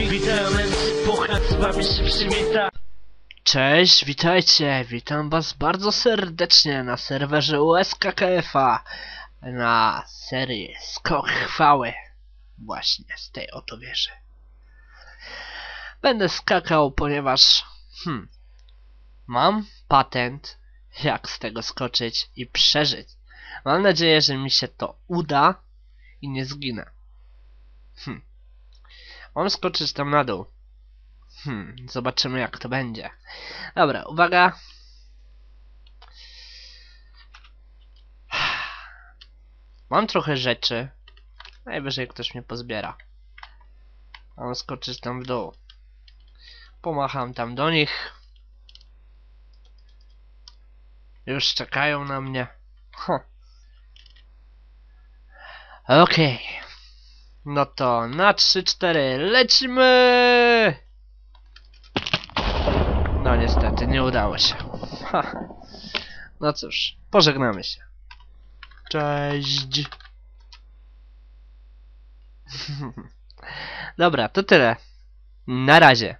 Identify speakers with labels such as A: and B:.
A: Z wami
B: Cześć, witajcie, witam was bardzo serdecznie na serwerze USKKF-a na serii Skok Chwały właśnie z tej oto wieży. Będę skakał, ponieważ hmm, mam patent jak z tego skoczyć i przeżyć. Mam nadzieję, że mi się to uda i nie zginę. Hmm. Mam skoczyć tam na dół. Hmm, zobaczymy jak to będzie. Dobra, uwaga. Mam trochę rzeczy. Najwyżej ktoś mnie pozbiera. Mam skoczyć tam w dół. Pomacham tam do nich. Już czekają na mnie. Huh. Okej. No to na 3-4 lecimy! No niestety, nie udało się. Ha. No cóż, pożegnamy się. Cześć. Dobra, to tyle. Na razie.